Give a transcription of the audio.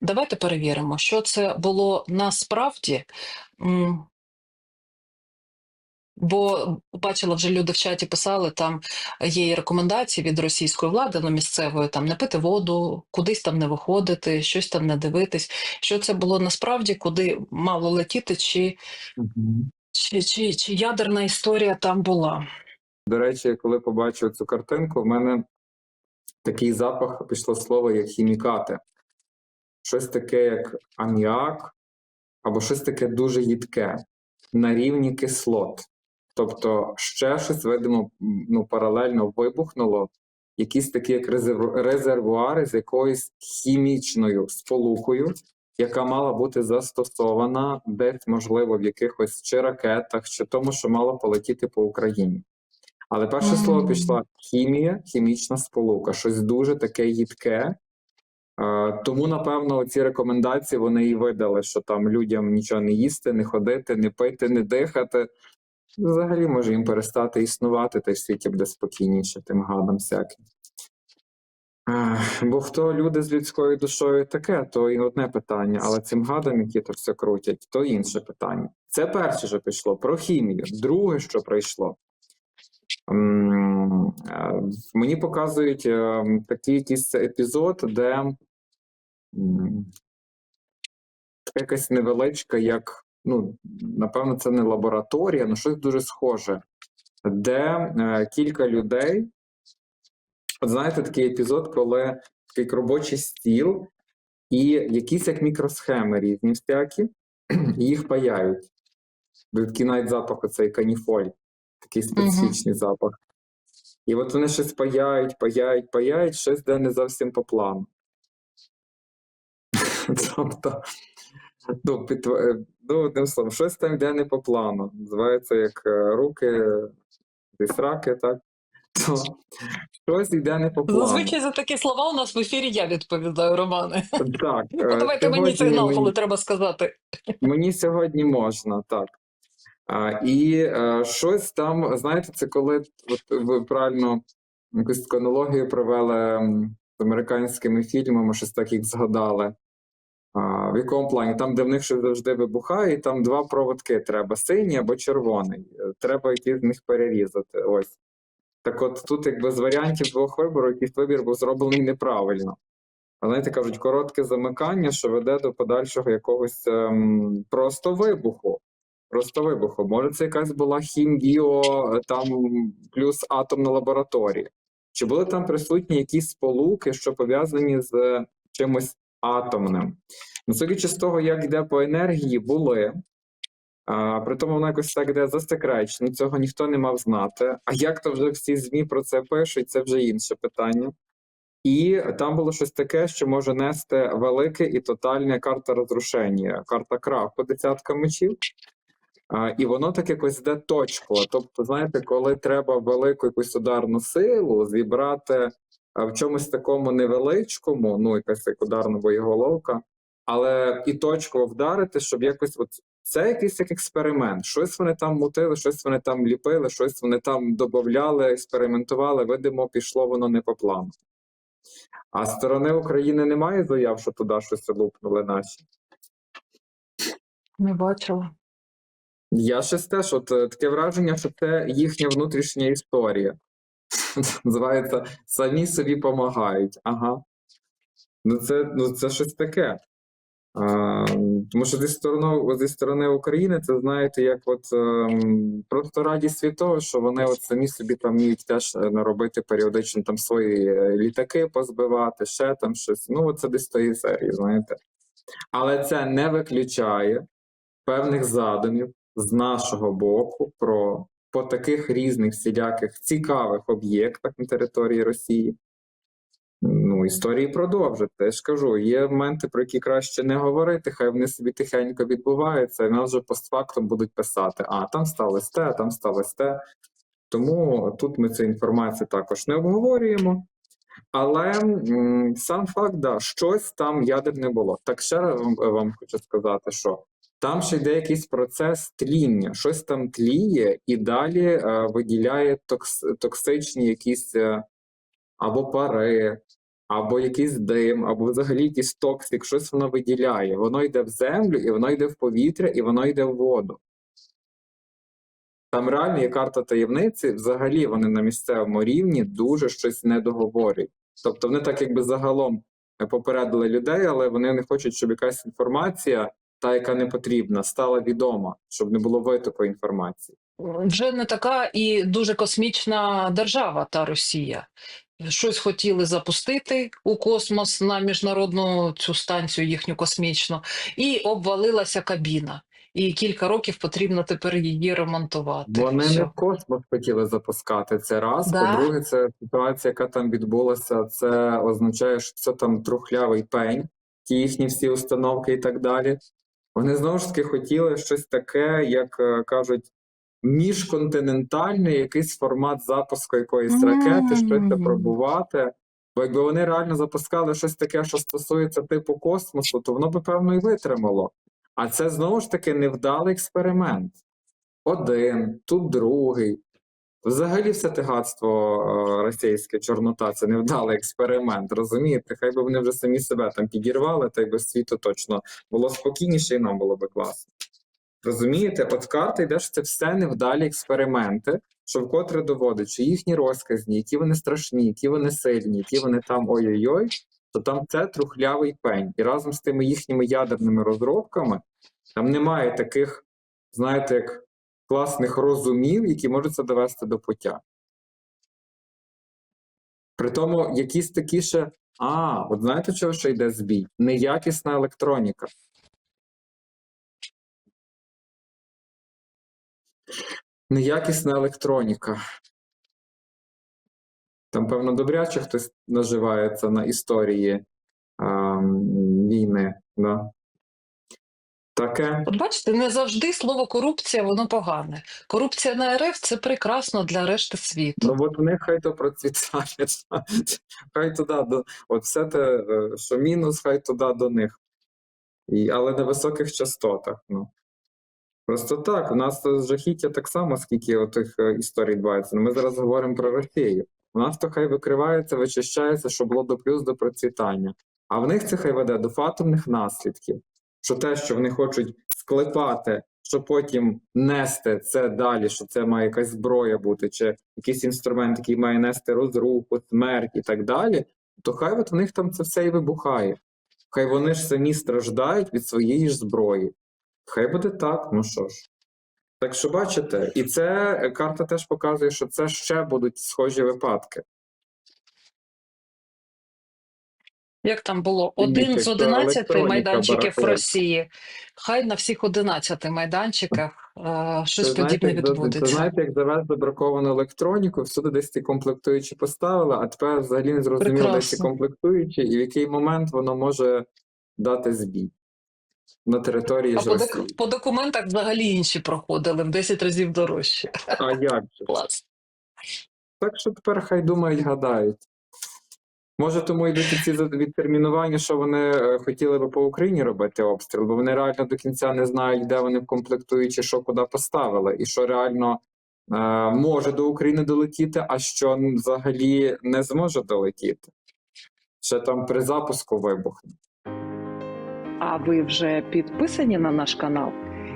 Давайте перевіримо, що це було насправді. Бо бачила вже люди в чаті писали, там є і рекомендації від російської влади, ну місцевої, там не пити воду, кудись там не виходити, щось там не дивитись. Що це було насправді, куди мало летіти, чи, чи, чи, чи ядерна історія там була? До речі, коли побачив цю картинку, в мене такий запах пішло слово як хімікати. Щось таке, як аміак, або щось таке дуже їдке на рівні кислот. Тобто ще щось, видимо, ну, паралельно вибухнуло, якісь такі як резервуари з якоюсь хімічною сполукою, яка мала бути застосована десь, можливо, в якихось чи ракетах, чи тому, що мало полетіти по Україні. Але перше слово пішла хімія, хімічна сполука, щось дуже таке їдке. Е, Тому, напевно, ці рекомендації вони і видали, що там людям нічого не їсти, не ходити, не пити, не дихати. Взагалі, може їм перестати існувати, та й світі буде спокійніше тим гадам всяким. Е, Бо хто люди з людською душою таке, то і одне питання, але цим гадам, які то все крутять, то інше питання. Це перше, що пішло про хімію. Друге, що прийшло. Е, Мені показують такий якийсь епізод, де якась невеличка, як, ну, напевно, це не лабораторія, але щось дуже схоже, де е, кілька людей. От знаєте, такий епізод, коли такий робочий стіл, і якісь як мікросхеми різні всякі, і їх паяють. Такий навіть запах оцей каніфоль, такий специфічний запах. І от вони щось паяють, паяють, паяють, щось де не зовсім по плану. Тобто, ну, під, е, ну, одним словом, щось там йде не по плану. Називається як е, руки, десь раки, так? То щось йде не по плану. Зазвичай за такі слова у нас в ефірі я відповідаю, Романе. Так, е, Подавайте мені сигнал, мені- коли треба сказати. Мені сьогодні можна, так. А, і е, щось там, знаєте, це коли от, ви правильно якусь канологію провели з американськими фільмами, щось так їх згадали. В якому плані? Там, де в них завжди вибухає, і там два проводки треба: синій або червоний. Е, Треба якийсь з них перерізати. Ось. Так от тут, якби з варіантів двох виборів, якийсь вибір був зроблений неправильно. Знаєте, кажуть, коротке замикання, що веде до подальшого якогось ем, просто вибуху. Просто вибуху. Може, це якась була хімбіо, е, там плюс атомна лабораторія. Чи були там присутні якісь сполуки, що пов'язані з е, чимось атомним? Ну, судячи з того, як йде по енергії, були. А, при тому воно якось так йде засекречено, цього ніхто не мав знати. А як то вже всі ЗМІ про це пишуть, це вже інше питання. І там було щось таке, що може нести велике і тотальне карта розрушення, карта краху, десятка мечів. А, і воно так якось йде точково. Тобто, знаєте, коли треба велику якусь ударну силу зібрати в чомусь такому невеличкому, ну якась як ударна боєголовка, але і точково вдарити, щоб якось от це якийсь як експеримент. Щось вони там мутили, щось вони там ліпили, щось вони там додавали, експериментували. Видимо, пішло воно не по плану. А сторони України немає заяв, що туди щось лупнули наші. Не бачила. Я щось теж, от е, таке враження, що це їхня внутрішня історія. Називається самі собі помагають. Ага. Ну, це, ну, це щось таке. А, тому що зі сторони, зі сторони України, це знаєте, як от ем, просто радість від того, що вони от самі собі там вміють теж е, наробити періодично там свої е, літаки позбивати, ще там щось. Ну, це десь тої серії, знаєте. Але це не виключає певних задумів з нашого боку про по таких різних всіляких цікавих об'єктах на території Росії. Ну, історії продовжать. Я ж кажу, є моменти, про які краще не говорити, хай вони собі тихенько відбуваються, і нас вже постфактум будуть писати: а там сталося те, там сталося те. Тому тут ми цю інформацію також не обговорюємо. Але сам факт, да, щось там ядерне було. Так ще раз вам хочу сказати, що там ще йде якийсь процес тління, щось там тліє і далі е, виділяє токс, токсичні якісь е, або пари, або якийсь дим, або взагалі якийсь токсик, щось воно виділяє. Воно йде в землю, і воно йде в повітря, і воно йде в воду. Там реально є карта таємниці, взагалі вони на місцевому рівні дуже щось не договорюють. Тобто вони так якби загалом попередили людей, але вони не хочуть, щоб якась інформація, та яка не потрібна, стала відома, щоб не було витоку інформації. Вже не така і дуже космічна держава, та Росія. Щось хотіли запустити у космос на міжнародну цю станцію їхню космічну, і обвалилася кабіна. І кілька років потрібно тепер її ремонтувати. Вони Всьо. не в космос хотіли запускати це раз. Да? По-друге, це ситуація, яка там відбулася. Це означає, що це там трухлявий пень, ті їхні всі установки і так далі. Вони знову ж таки хотіли щось таке, як е, кажуть, міжконтинентальний якийсь формат запуску якоїсь ракети, щось це пробувати. Бо якби вони реально запускали щось таке, що стосується типу космосу, то воно би певно і витримало. А це знову ж таки невдалий експеримент. Один, тут другий. Взагалі, все тигатство е, російське, Чорнота це невдалий експеримент. Розумієте? Хай би вони вже самі себе там підірвали, та й би світу точно було спокійніше і нам було би класно. Розумієте, от карта йде, що це все невдалі експерименти, що вкотре доводить, що їхні розказні, які вони страшні, які вони сильні, які вони там ой-ой-ой, то там це трухлявий пень. І разом з тими їхніми ядерними розробками там немає таких, знаєте, як класних розумів, які можуть це довести до пуття. При тому, якісь такі ще. А, от знаєте, чого ще йде збій? Неякісна електроніка. Неякісна електроніка. Там, певно, добряче хтось наживається на історії ем, війни. Да? Таке. От бачите, не завжди слово корупція воно погане. Корупція на РФ це прекрасно для решти світу. Ну от в них хай то процвітає. Хай туди до от все те, е, що мінус, хай туди до них. І, але на високих частотах. Ну. Просто так, у нас жахіття так само, скільки отих е, історій відбувається. Ну, Ми зараз говоримо про Росію. У нас то хай викривається, вичищається, що було до плюс до процвітання. А в них це хай веде до фатумних наслідків. Що те, що вони хочуть склепати, що потім нести це далі, що це має якась зброя бути, чи якийсь інструмент, який має нести розруху, смерть і так далі, то хай от в них там це все і вибухає. Хай вони ж самі страждають від своєї ж зброї. Хай буде так, ну що ж. Так що бачите, і це е, карта теж показує, що це ще будуть схожі випадки. Як там було? Один з 11 майданчиків в. Росії. Хай на всіх 11 майданчиках е, щось Це подібне знаєте, як відбудеться. Це знаєте, як завезли браковану електроніку, всюди десь ці комплектуючі поставили, а тепер взагалі не зрозуміло, де ці комплектуючі, і в який момент воно може дати збій на території А ж по, Росії. по документах взагалі інші проходили в 10 разів дорожче. А як же? Клас. Так що тепер хай думають, гадають. Може, тому йдуть ці відтермінування, що вони е, хотіли би по Україні робити обстріл, бо вони реально до кінця не знають, де вони комплектуючі, що куди поставили, і що реально е, може до України долетіти, а що взагалі не зможе долетіти. Ще там при запуску вибухне. А ви вже підписані на наш канал?